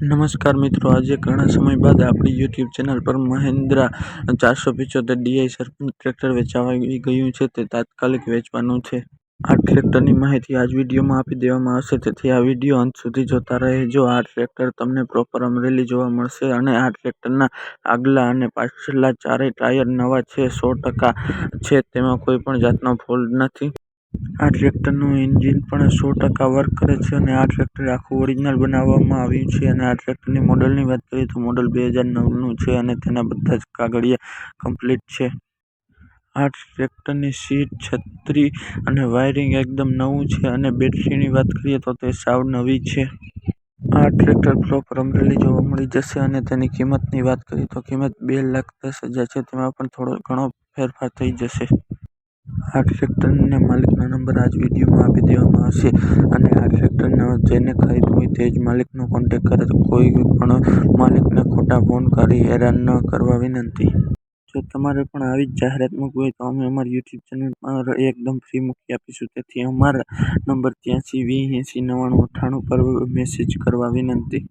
નમસ્કાર મિત્રો, આજે ઘણા સમય બાદ આપણી યુટ્યુબ ચેનલ પર મહિન્દ્રા ચારસો પિચોતેર ડીઆઈ સરપંચ ટ્રેક્ટર વેચાવાઈ ગયું છે. તે તાત્કાલિક વેચવાનું છે. આ ટ્રેક્ટરની માહિતી આજ વિડીયોમાં આપી દેવામાં આવશે. તેથી આ વીડિયો અંત સુધી જોતા રહેજો. આ ટ્રેક્ટર તમને પ્રોપર અમરેલી જોવા મળશે અને આ ટ્રેક્ટરના આગલા અને પાછલા ચારેય ટાયર નવા છે. સો ટકા છે. તેમાં કોઈ પણ જાતનો ફોલ્ટ નથી. આ ટ્રેક્ટરનું એન્જિન પણ સો ટકા વર્ક કરે છે અને આ ટ્રેક્ટર આખું ઓરિજિનલ બનાવવામાં આવ્યું છે અને આ ટ્રેક્ટરની મોડલની વાત કરીએ તો મોડલ બે હજાર નવનું છે અને તેના બધા જ કાગળિયા કમ્પ્લીટ છે. આ ટ્રેક્ટરની સીટ છત્રી અને વાયરિંગ એકદમ નવું છે અને બેટરીની વાત કરીએ તો તે સાવ નવી છે. આ ટ્રેક્ટર પ્રોપર અમરેલી જોવા મળી જશે અને તેની કિંમતની વાત કરીએ તો કિંમત બે લાખ દસ હજાર છે, તેમાં પણ થોડો ઘણો ફેરફાર થઈ જશે. આ સેક્ટરને માલિકનો નંબર આજ વિડીયોમાં આપી દેવામાં આવશે અને આ ટ્રેક્ટરને જેને ખરીદવું હોય તે જ માલિકનો કોન્ટેક કરે તો કોઈ પણ માલિકને ખોટા ફોન કરી હેરાન ન કરવા વિનંતી. જો તમારે પણ આવી જ જાહેરાત મૂકવી હોય તો અમે અમારી યુટ્યુબ ચેનલ પર એકદમ ફ્રી મૂકી આપીશું. તેથી અમારા નંબર ત્યાંસી વીસ એંસી નવ્વાણું અઠ્ઠાણું પર મેસેજ કરવા વિનંતી.